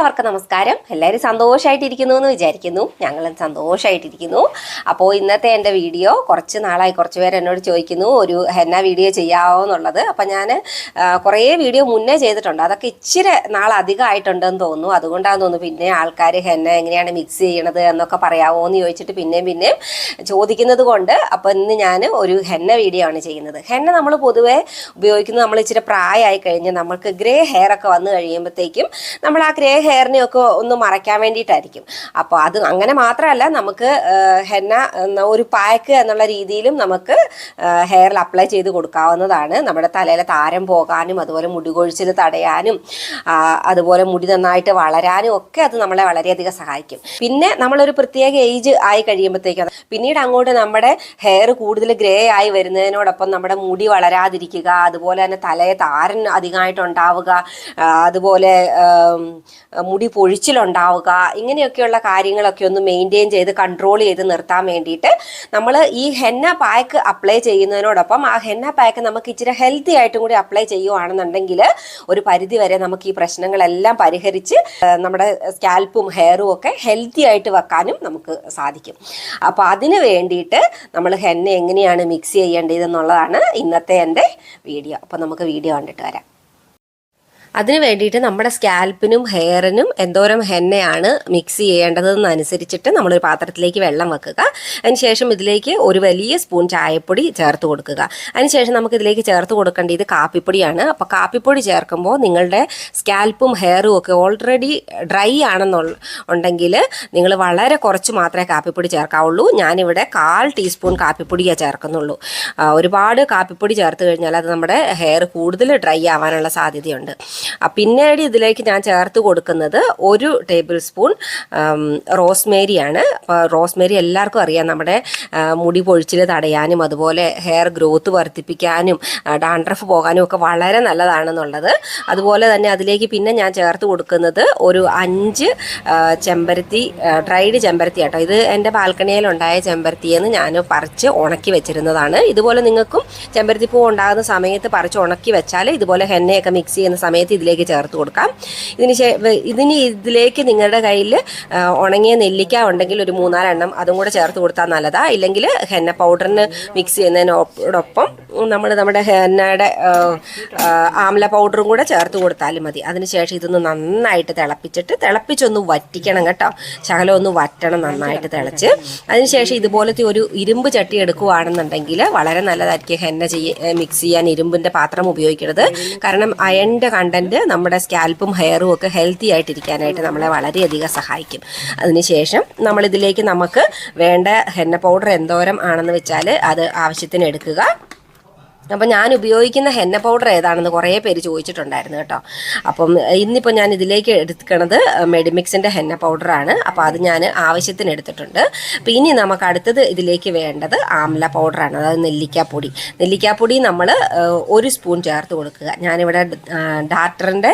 എല്ലാവർക്കും നമസ്കാരം. എല്ലാവരും സന്തോഷമായിട്ടിരിക്കുന്നു എന്ന് വിചാരിക്കുന്നു. ഞങ്ങളും സന്തോഷമായിട്ടിരിക്കുന്നു അപ്പോൾ ഇന്നത്തെ എന്റെ വീഡിയോ കുറച്ച് നാളായി കുറച്ച് പേര് എന്നോട് ചോദിക്കുന്നു ഒരു ഹെന്ന വീഡിയോ ചെയ്യാവോ എന്നുള്ളത്. അപ്പം ഞാൻ കുറേ വീഡിയോ മുന്നേ ചെയ്തിട്ടുണ്ട്. അതൊക്കെ ഇച്ചിരി നാൾ അധികമായിട്ടുണ്ടെന്ന് തോന്നുന്നു. അതുകൊണ്ടാണെന്ന് തോന്നുന്നു പിന്നെ ആൾക്കാർ ഹെന്ന എങ്ങനെയാണ് മിക്സ് ചെയ്യണത് എന്നൊക്കെ പറയാമോ എന്ന് ചോദിച്ചിട്ട് പിന്നെയും പിന്നെയും ചോദിക്കുന്നത് കൊണ്ട് അപ്പോൾ ഇന്ന് ഞാൻ ഒരു ഹെന്ന വീഡിയോ ആണ് ചെയ്യുന്നത്. ഹെന്ന നമ്മൾ പൊതുവേ ഉപയോഗിക്കുന്നത് നമ്മൾ ഇച്ചിരി പ്രായമായി കഴിഞ്ഞ് നമ്മൾക്ക് ഗ്രേ ഹെയർ ഒക്കെ വന്നു കഴിയുമ്പോഴത്തേക്കും നമ്മൾ ആ ഗ്രേ ഹെയറിനെയൊക്കെ ഒന്ന് മറയ്ക്കാൻ വേണ്ടിയിട്ടായിരിക്കും. അപ്പോൾ അത് അങ്ങനെ മാത്രമല്ല നമുക്ക് ഹെന്ന ഒരു പാക്ക് എന്നുള്ള രീതിയിലും നമുക്ക് ഹെയറിൽ അപ്ലൈ ചെയ്ത് കൊടുക്കാവുന്നതാണ്. നമ്മുടെ തലയിലെ താരം പോകാനും അതുപോലെ മുടി കൊഴിച്ചിൽ തടയാനും അതുപോലെ മുടി നന്നായിട്ട് വളരാനും ഒക്കെ അത് നമ്മളെ വളരെയധികം സഹായിക്കും. പിന്നെ നമ്മളൊരു പ്രത്യേക ഏജ് ആയി കഴിയുമ്പോഴത്തേക്കും പിന്നീട് അങ്ങോട്ട് നമ്മുടെ ഹെയർ കൂടുതൽ ഗ്രേ ആയി വരുന്നതിനോടൊപ്പം നമ്മുടെ മുടി വളരാതിരിക്കുക അതുപോലെ തന്നെ തലയെ താരൻ അധികമായിട്ട് ഉണ്ടാവുക അതുപോലെ മുടി പൊഴിച്ചിലുണ്ടാവുക ഇങ്ങനെയൊക്കെയുള്ള കാര്യങ്ങളൊക്കെ ഒന്ന് മെയിന്റെയിൻ ചെയ്ത് കൺട്രോൾ ചെയ്ത് നിർത്താൻ വേണ്ടിയിട്ട് നമ്മൾ ഈ ഹെന്ന പാക്ക് അപ്ലൈ ചെയ്യുന്നതിനോടൊപ്പം ആ ഹെന്ന പാക്ക് നമുക്ക് ഇച്ചിരി ഹെൽത്തി ആയിട്ടും കൂടി അപ്ലൈ ചെയ്യുവാണെന്നുണ്ടെങ്കിൽ ഒരു പരിധി വരെ നമുക്ക് ഈ പ്രശ്നങ്ങളെല്ലാം പരിഹരിച്ച് നമ്മുടെ സ്കാൽപ്പും ഹെയറും ഒക്കെ ഹെൽത്തി ആയിട്ട് വെക്കാനും നമുക്ക് സാധിക്കും. അപ്പോൾ അതിന് വേണ്ടിയിട്ട് നമ്മൾ ഹെന്ന എങ്ങനെയാണ് മിക്സ് ചെയ്യേണ്ടതെന്നുള്ളതാണ് ഇന്നത്തെ എന്റെ വീഡിയോ അപ്പോൾ നമുക്ക് വീഡിയോ കണ്ടിട്ട് വരാം. അതിന് വേണ്ടിയിട്ട് നമ്മുടെ സ്കാൽപ്പിനും ഹെയറിനും എന്തോരം ഹെന്നയാണ് മിക്സ് ചെയ്യേണ്ടതെന്ന് അനുസരിച്ചിട്ട് നമ്മളൊരു പാത്രത്തിലേക്ക് വെള്ളം വെക്കുക. അതിനുശേഷം ഇതിലേക്ക് ഒരു വലിയ സ്പൂൺ ചായപ്പൊടി ചേർത്ത് കൊടുക്കുക. അതിനുശേഷം നമുക്ക് ഇതിലേക്ക് ചേർത്ത് കൊടുക്കേണ്ടത് കാപ്പിപ്പൊടിയാണ്. അപ്പോൾ കാപ്പിപ്പൊടി ചേർക്കുമ്പോൾ നിങ്ങളുടെ സ്കാൽപ്പും ഹെയറും ഒക്കെ ഓൾറെഡി ഡ്രൈ ആണെന്നുള്ള ഉണ്ടെങ്കിൽ നിങ്ങൾ വളരെ കുറച്ച് മാത്രമേ കാപ്പിപ്പൊടി ചേർക്കാവുള്ളൂ. ഞാനിവിടെ കാൽ ടീസ്പൂൺ കാപ്പിപ്പൊടിയേ ചേർക്കുന്നുള്ളൂ. ഒരുപാട് കാപ്പിപ്പൊടി ചേർത്ത് കഴിഞ്ഞാൽ അത് നമ്മുടെ ഹെയർ കൂടുതൽ ഡ്രൈ ആവാനുള്ള സാധ്യതയുണ്ട്. പിന്നീട് ഇതിലേക്ക് ഞാൻ ചേർത്ത് കൊടുക്കുന്നത് ഒരു ടേബിൾ സ്പൂൺ റോസ്മേരി ആണ് അപ്പോൾ റോസ്മേരി എല്ലാവർക്കും അറിയാം നമ്മുടെ മുടി പൊഴിച്ചിൽ തടയാനും അതുപോലെ ഹെയർ ഗ്രോത്ത് വർദ്ധിപ്പിക്കാനും ഡാൻഡ്രഫ് പോകാനും ഒക്കെ വളരെ നല്ലതാണെന്നുള്ളത്. അതുപോലെ തന്നെ അതിലേക്ക് പിന്നെ ഞാൻ ചേർത്ത് കൊടുക്കുന്നത് ഒരു അഞ്ച് ചെമ്പരത്തി ഡ്രൈഡ് ചെമ്പരത്തി കേട്ടോ ഇത് എന്റെ ബാൽക്കണിയിലുണ്ടായ ചെമ്പരത്തിയെന്ന് ഞാൻ പറിച്ച് ഉണക്കി വെച്ചിരുന്നതാണ്. ഇതുപോലെ നിങ്ങൾക്കും ചെമ്പരത്തിപ്പൂ ഉണ്ടാകുന്ന സമയത്ത് പറിച്ച് ഉണക്കി വെച്ചാൽ ഇതുപോലെ ഹെന്നയൊക്കെ മിക്സ് ചെയ്യുന്ന സമയത്ത് ഇതിലേക്ക് ചേർത്ത് കൊടുക്കാം. ഇതിന് ഇതിന് ഇതിലേക്ക് നിങ്ങളുടെ കയ്യിൽ ഉണങ്ങിയ നെല്ലിക്ക ഉണ്ടെങ്കിൽ ഒരു മൂന്നാലെണ്ണം അതും കൂടെ ചേർത്ത് കൊടുത്താൽ നല്ലതാ. ഇല്ലെങ്കിൽ ഹെന്ന പൗഡറിന് മിക്സ് ചെയ്യുന്നതിനോടൊപ്പം നമ്മൾ നമ്മുടെ ഹെന്നയുടെ ആംല പൗഡറും കൂടെ ചേർത്ത് കൊടുത്താലും മതി. അതിനുശേഷം ഇതൊന്ന് നന്നായിട്ട് തിളപ്പിച്ചിട്ട് തിളപ്പിച്ചൊന്ന് വറ്റിക്കണം കേട്ടോ. ശകലം ഒന്ന് വറ്റണം നന്നായിട്ട് തിളച്ച്. അതിനുശേഷം ഇതുപോലത്തെ ഒരു ഇരുമ്പ് ചട്ടി എടുക്കുകയാണെന്നുണ്ടെങ്കിൽ വളരെ നല്ലതായിരിക്കും ഹെന്ന ചെയ്യ മിക്സ് ചെയ്യാൻ ഇരുമ്പിന്റെ പാത്രം ഉപയോഗിക്കരുത്. കാരണം അയണിന്റെ കണ്ടന്റ് നമ്മുടെ സ്കാൽപ്പും ഹെയറും ഒക്കെ ഹെൽത്തി ആയിട്ടിരിക്കാനായിട്ട് നമ്മളെ വളരെയധികം സഹായിക്കും. അതിനുശേഷം നമ്മളിതിലേക്ക് നമുക്ക് വേണ്ട ഹെന്ന പൗഡർ എന്തോരം ആണെന്ന് വെച്ചാൽ അത് ആവശ്യത്തിന് എടുക്കുക അപ്പം ഞാൻ ഉപയോഗിക്കുന്ന ഹെന്ന പൗഡർ ഏതാണെന്ന് കുറേ പേര് ചോദിച്ചിട്ടുണ്ടായിരുന്നു കേട്ടോ. അപ്പം ഇന്നിപ്പോൾ ഞാൻ ഇതിലേക്ക് എടുക്കണത് മെഡിമിക്സിന്റെ ഹെന്ന പൗഡറാണ് അപ്പോൾ അത് ഞാൻ ആവശ്യത്തിന് എടുത്തിട്ടുണ്ട്. പിന്നെ നമുക്ക് അടുത്തത് ഇതിലേക്ക് വേണ്ടത് ആംല പൗഡറാണ് അതായത് നെല്ലിക്കാപ്പൊടി. നെല്ലിക്കാപ്പൊടി നമ്മൾ ഒരു സ്പൂൺ ചേർത്ത് കൊടുക്കുക. ഞാനിവിടെ ഡാക്ടറിന്റെ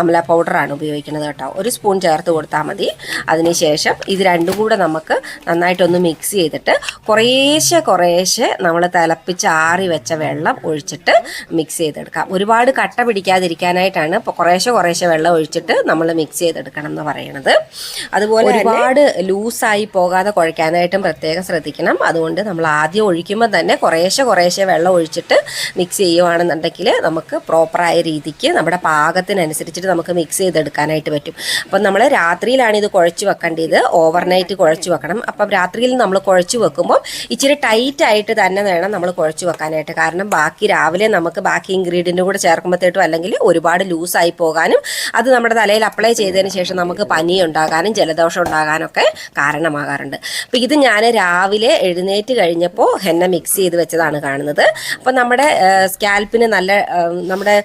ആംല പൗഡറാണ് ഉപയോഗിക്കുന്നത് കേട്ടോ. ഒരു സ്പൂൺ ചേർത്ത് കൊടുത്താൽ മതി. അതിനുശേഷം ഇത് രണ്ടും കൂടെ നമുക്ക് നന്നായിട്ടൊന്ന് മിക്സ് ചെയ്തിട്ട് കുറേശ്ശെ കുറേശ്ശെ നമ്മൾ തിളപ്പിച്ച് ആറി വെച്ച വെള്ളം ഒഴിച്ചിട്ട് മിക്സ് ചെയ്തെടുക്കാം. ഒരുപാട് കട്ട പിടിക്കാതിരിക്കാനായിട്ടാണ് ഇപ്പോൾ കുറേശ്ശെ കുറേശ്ശെ വെള്ളം ഒഴിച്ചിട്ട് നമ്മൾ മിക്സ് ചെയ്തെടുക്കണം എന്ന് പറയുന്നത് അതുപോലെ ഒരുപാട് ലൂസായി പോകാതെ കുഴയ്ക്കാനായിട്ടും പ്രത്യേകം ശ്രദ്ധിക്കണം. അതുകൊണ്ട് നമ്മൾ ആദ്യം ഒഴിക്കുമ്പോൾ തന്നെ കുറേശ്ശെ കുറേശ്ശെ വെള്ളം ഒഴിച്ചിട്ട് മിക്സ് ചെയ്യുവാണെന്നുണ്ടെങ്കിൽ നമുക്ക് പ്രോപ്പറായ രീതിക്ക് നമ്മുടെ പാകത്തിനനുസരിച്ചിട്ട് നമുക്ക് മിക്സ് ചെയ്തെടുക്കാനായിട്ട് പറ്റും. അപ്പം നമ്മൾ രാത്രിയിലാണ് ഇത് കുഴച്ച് വെക്കേണ്ടത്. ഓവർനൈറ്റ് കുഴച്ച് വെക്കണം. അപ്പം രാത്രിയിൽ നമ്മൾ കുഴച്ച് വെക്കുമ്പോൾ ഇച്ചിരി ടൈറ്റ് ആയിട്ട് തന്നെ വേണം നമ്മൾ കുഴച്ച് വെക്കാനായിട്ട്. കാരണം ബാക്കി രാവിലെ നമുക്ക് ബാക്കി ഇൻഗ്രീഡിയന്റും കൂടെ ചേർക്കുമ്പോഴത്തേട്ടും അല്ലെങ്കിൽ ഒരുപാട് ലൂസായി പോകാനും അത് നമ്മുടെ തലയിൽ അപ്ലൈ ചെയ്തതിന് ശേഷം നമുക്ക് പനി ഉണ്ടാകാനും ജലദോഷം ഉണ്ടാകാനൊക്കെ കാരണമാകാറുണ്ട്. അപ്പോൾ ഇത് ഞാൻ രാവിലെ എഴുന്നേറ്റ് കഴിഞ്ഞപ്പോൾ ഹെന്ന മിക്സ് ചെയ്ത് വെച്ചതാണ് കാണുന്നത്. അപ്പോൾ നമ്മുടെ സ്കാൽപ്പിന് നല്ല നമ്മുടെ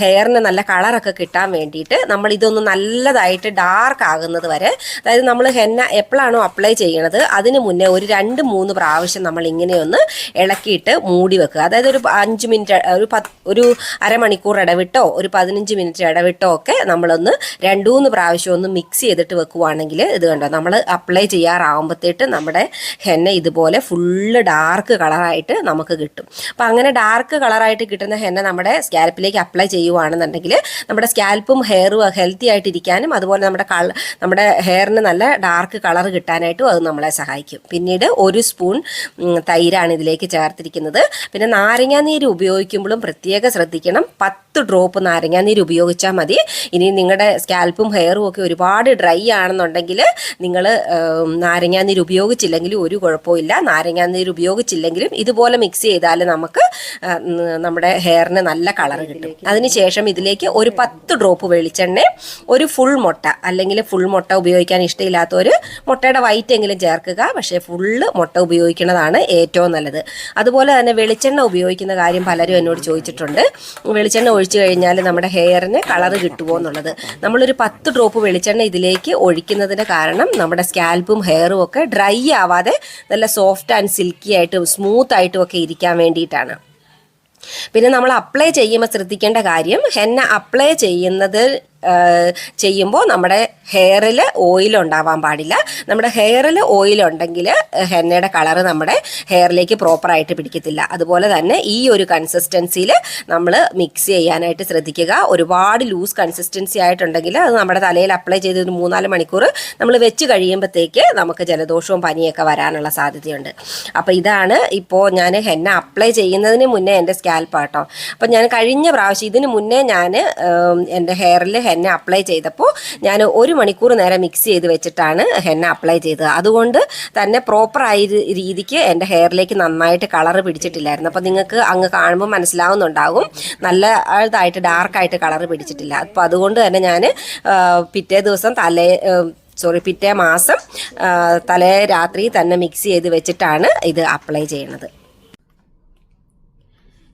ഹെയറിന് നല്ല കളറൊക്കെ കിട്ടാൻ വേണ്ടിയിട്ട് നമ്മൾ ഇതൊന്ന് നല്ലതായിട്ട് ഡാർക്ക് ആകുന്നത് വരെ അതായത് നമ്മൾ ഹെന്ന എപ്പോഴാണോ അപ്ലൈ ചെയ്യണത് അതിന് മുന്നേ ഒരു രണ്ട് മൂന്ന് പ്രാവശ്യം നമ്മൾ ഇങ്ങനെയൊന്ന് ഇളക്കിയിട്ട് മൂടി വെക്കുക. അതായത് ഒരു അഞ്ച് മിനിറ്റ് ഒരു പത്ത് ഒരു അരമണിക്കൂർ ഇടവിട്ടോ ഒരു പതിനഞ്ച് മിനിറ്റ് ഇടവിട്ടോ ഒക്കെ നമ്മളൊന്ന് രണ്ടു മൂന്ന് പ്രാവശ്യം ഒന്ന് മിക്സ് ചെയ്തിട്ട് വെക്കുവാണെങ്കിൽ ഇത് കണ്ടോ നമ്മൾ അപ്ലൈ ചെയ്യാറാവുമ്പോഴത്തേട്ട് നമ്മുടെ ഹെന്ന ഇതുപോലെ ഫുള്ള് ഡാർക്ക് കളറായിട്ട് നമുക്ക് കിട്ടും. അപ്പം അങ്ങനെ ഡാർക്ക് കളറായിട്ട് കിട്ടുന്ന ഹെന്ന നമ്മുടെ സ്കാൽപ്പിലേക്ക് അപ്ലൈ ചെയ്യുവാണെന്നുണ്ടെങ്കിൽ നമ്മുടെ സ്കാൽപ്പും ഹെയറും ഹെൽത്തി ആയിട്ടിരിക്കാനും അതുപോലെ നമ്മുടെ കള നമ്മുടെ ഹെയറിന് നല്ല ഡാർക്ക് കളർ കിട്ടാനായിട്ടും അത് നമ്മളെ സഹായിക്കും. പിന്നീട് ഒരു സ്പൂൺ തൈരാണ് ഇതിലേക്ക് ചേർത്തിരിക്കുന്നത്. പിന്നെ നാരങ്ങാനീര് ഉപയോഗിക്കുമ്പോഴും പ്രത്യേകം ശ്രദ്ധിക്കണം. പത്ത് ഡ്രോപ്പ് നാരങ്ങാനീര് ഉപയോഗിച്ചാൽ മതി. ഇനി നിങ്ങളുടെ സ്കാൽപ്പും ഹെയറും ഒക്കെ ഒരുപാട് ഡ്രൈ ആണെന്നുണ്ടെങ്കിൽ നിങ്ങൾ നാരങ്ങാനീര് ഉപയോഗിച്ചില്ലെങ്കിലും ഒരു കുഴപ്പമില്ല നാരങ്ങാനീര് ഉപയോഗിച്ചില്ലെങ്കിലും ഇതുപോലെ മിക്സ് ചെയ്താൽ നമുക്ക് നമ്മുടെ ഹെയറിന് നല്ല കളർ കിട്ടും. അതിനുശേഷം ഇതിലേക്ക് ഒരു പത്ത് ഡ്രോപ്പ് വെളിച്ചെണ്ണ ഒരു ഫുൾ മുട്ട അല്ലെങ്കിൽ ഫുൾ മുട്ട ഉപയോഗിക്കാൻ ഇഷ്ടമില്ലാത്തവർ മുട്ടയുടെ വൈറ്റ് എങ്കിലും ചേർക്കുക. പക്ഷേ ഫുള്ള് മുട്ട ഉപയോഗിക്കുന്നതാണ് ഏറ്റവും നല്ലത്. അതുപോലെ തന്നെ വെളിച്ചെണ്ണ ഉപയോഗിക്കുന്ന കാര്യം പലരും എന്നോട് ചോദിച്ചിട്ടുണ്ട്. വെളിച്ചെണ്ണ ഒഴിച്ചു കഴിഞ്ഞാൽ നമ്മുടെ ഹെയറിന് കളർ കിട്ടുമോ എന്നുള്ളത്. നമ്മളൊരു പത്ത് ഡ്രോപ്പ് വെളിച്ചെണ്ണ ഇതിലേക്ക് ഒഴിക്കുന്നതിന്റെ കാരണം നമ്മുടെ സ്കാൽപ്പും ഹെയറും ഒക്കെ ഡ്രൈ ആവാതെ നല്ല സോഫ്റ്റ് ആൻഡ് സിൽക്കി ആയിട്ടും സ്മൂത്ത് ആയിട്ടും ഒക്കെ ഇരിക്കാൻ വേണ്ടിയിട്ടാണ്. പിന്നെ നമ്മൾ അപ്ലൈ ചെയ്യുമ്പോൾ ശ്രദ്ധിക്കേണ്ട കാര്യം ഹെന്ന അപ്ലൈ ചെയ്യുന്നത് ചെയ്യുമ്പോൾ നമ്മുടെ ഹെയറിൽ ഓയിൽ ഉണ്ടാവാൻ പാടില്ല. നമ്മുടെ ഹെയറിൽ ഓയിൽ ഉണ്ടെങ്കിൽ ഹെന്നയുടെ കളറ് നമ്മുടെ ഹെയറിലേക്ക് പ്രോപ്പറായിട്ട് പിടിക്കത്തില്ല. അതുപോലെ തന്നെ ഈ ഒരു കൺസിസ്റ്റൻസിയിൽ നമ്മൾ മിക്സ് ചെയ്യാനായിട്ട് ശ്രദ്ധിക്കുക. ഒരുപാട് ലൂസ് കൺസിസ്റ്റൻസി ആയിട്ടുണ്ടെങ്കിൽ അത് നമ്മുടെ തലയിൽ അപ്ലൈ ചെയ്ത് മൂന്നാൽ മണിക്കൂർ നമ്മൾ വെച്ച് കഴിയുമ്പോഴത്തേക്ക് നമുക്ക് ജലദോഷവും പനിയൊക്കെ വരാനുള്ള സാധ്യതയുണ്ട്. അപ്പോൾ ഇതാണ് ഇപ്പോൾ ഞാൻ ഹെന്ന അപ്ലൈ ചെയ്യുന്നതിന് മുന്നേ എന്റെ സ്കാൽപ്പ് ആട്ടോ. അപ്പോൾ ഞാൻ കഴിഞ്ഞ പ്രാവശ്യം ഇതിന് മുന്നേ ഞാൻ എന്റെ ഹെയറിൽ ഹെന്ന അപ്ലൈ ചെയ്തപ്പോൾ ഞാൻ ഒരു മണിക്കൂർ നേരം മിക്സ് ചെയ്ത് വെച്ചിട്ടാണ് ഹെന്ന അപ്ലൈ ചെയ്തത്. അതുകൊണ്ട് തന്നെ പ്രോപ്പറായ രീതിക്ക് എന്റെ ഹെയറിലേക്ക് നന്നായിട്ട് കളർ പിടിച്ചിട്ടില്ലായിരുന്നു. അപ്പോൾ നിങ്ങൾക്ക് അങ്ങ് കാണുമ്പോൾ മനസ്സിലാവുന്നുണ്ടാകും നല്ല ഇതായിട്ട് ഡാർക്കായിട്ട് കളർ പിടിച്ചിട്ടില്ല. അപ്പോൾ അതുകൊണ്ട് തന്നെ ഞാൻ പിറ്റേ ദിവസം തലേ സോറി പിറ്റേ മാസം തലേ രാത്രി തന്നെ മിക്സ് ചെയ്ത് വെച്ചിട്ടാണ് ഇത് അപ്ലൈ ചെയ്യണത്.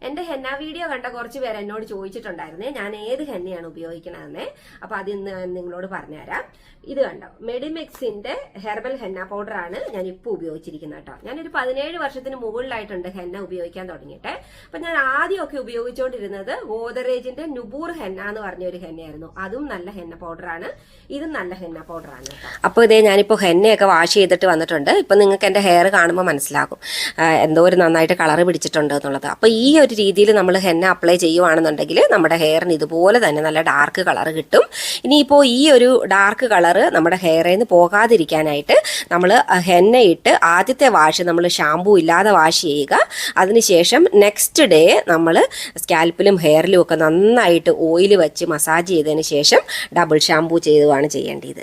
എന്റെ ഹെന്ന വീഡിയോ കണ്ട കുറച്ച് പേര് എന്നോട് ചോദിച്ചിട്ടുണ്ടായിരുന്നേ ഞാൻ ഏത് ഹെന്നയാണ് ഉപയോഗിക്കണതെന്ന്. അപ്പൊ അത് ഇന്ന് നിങ്ങളോട് പറഞ്ഞുതരാം. ഇത് കണ്ടോ മെഡിമിക്സിന്റെ ഹെർബൽ ഹെന്ന പൗഡർ ആണ് ഞാൻ ഇപ്പോൾ ഉപയോഗിച്ചിരിക്കുന്നത് കേട്ടോ. ഞാനൊരു പതിനേഴ് വർഷത്തിന് മുകളിലായിട്ടുണ്ട് ഹെന്ന ഉപയോഗിക്കാൻ തുടങ്ങിയിട്ട്. അപ്പൊ ഞാൻ ആദ്യമൊക്കെ ഉപയോഗിച്ചുകൊണ്ടിരുന്നത് ഗോദറേജിന്റെ നുബൂർ ഹെന്ന എന്ന് പറഞ്ഞ ഒരു ഹെന്നയായിരുന്നു. അതും നല്ല ഹെന്ന പൗഡർ ആണ് ഇതും നല്ല ഹെന്ന പൗഡർ ആണ് അപ്പോൾ ഇതേ ഞാനിപ്പോൾ ഹെന്നയൊക്കെ വാഷ് ചെയ്തിട്ട് വന്നിട്ടുണ്ട്. ഇപ്പൊ നിങ്ങൾക്ക് എന്റെ ഹെയർ കാണുമ്പോൾ മനസ്സിലാകും. എന്തോ ഒരു നന്നായിട്ട് കളർ പിടിച്ചിട്ടുണ്ട് എന്നുള്ളത്. അപ്പോൾ ഈ രീതിയിൽ നമ്മൾ ഹെന്ന അപ്ലൈ ചെയ്യുവാണെന്നുണ്ടെങ്കിൽ നമ്മുടെ ഹെയറിന് ഇതുപോലെ തന്നെ നല്ല ഡാർക്ക് കളർ കിട്ടും. ഇനിയിപ്പോൾ ഈ ഒരു ഡാർക്ക് കളറ് നമ്മുടെ ഹെയറിൽ നിന്ന് പോകാതിരിക്കാനായിട്ട് നമ്മൾ ഹെന്ന ഇട്ട് ആദ്യത്തെ വാഷ് നമ്മൾ ഷാമ്പൂ ഇല്ലാതെ വാഷ് ചെയ്യുക. അതിനുശേഷം നെക്സ്റ്റ് ഡേ നമ്മൾ സ്കാൽപ്പിലും ഹെയറിലും ഒക്കെ നന്നായിട്ട് ഓയിൽ വെച്ച് മസാജ് ചെയ്തതിന് ശേഷം ഡബിൾ ഷാമ്പൂ ചെയ്യുകയാണ് ചെയ്യേണ്ടത്.